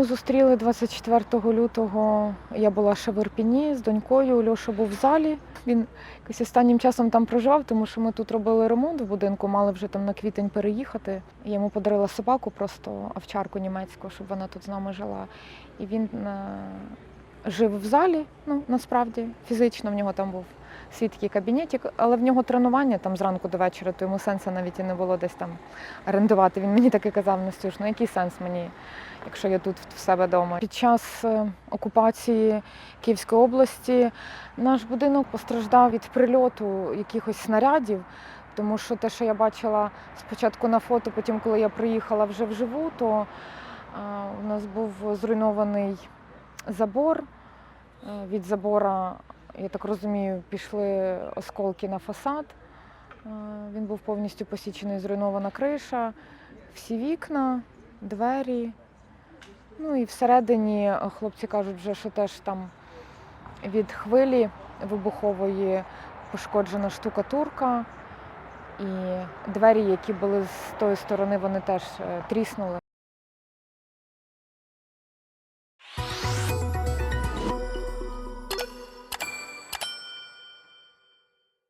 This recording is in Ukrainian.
Війну зустріли 24 лютого. Я була ще в Ірпіні з донькою. Льоша був в залі. Він якось останнім часом там проживав, тому що ми тут робили ремонт в будинку, мали вже там на квітень переїхати. Я йому подарила собаку, просто овчарку німецьку, щоб вона тут з нами жила. І він е, жив в залі, ну насправді фізично в нього там був свій такий кабінетик, але в нього тренування там зранку до вечора, то йому сенсу навіть і не було десь там орендувати. Він мені таки казав, Настюш, ну який сенс мені, якщо я тут в себе вдома. Під час е, окупації Київської області наш будинок постраждав від прильоту якихось снарядів. Тому що те, що я бачила спочатку на фото, потім, коли я приїхала вже вживу, то е, у нас був зруйнований забор. Е, Від забора, я так розумію, пішли осколки на фасад. Е, Він був повністю посічений, зруйнована криша, всі вікна, двері. Ну і всередині е, хлопці кажуть, вже, що теж там від хвилі вибухової пошкоджена штукатурка. І двері, які були з тої сторони, вони теж тріснули.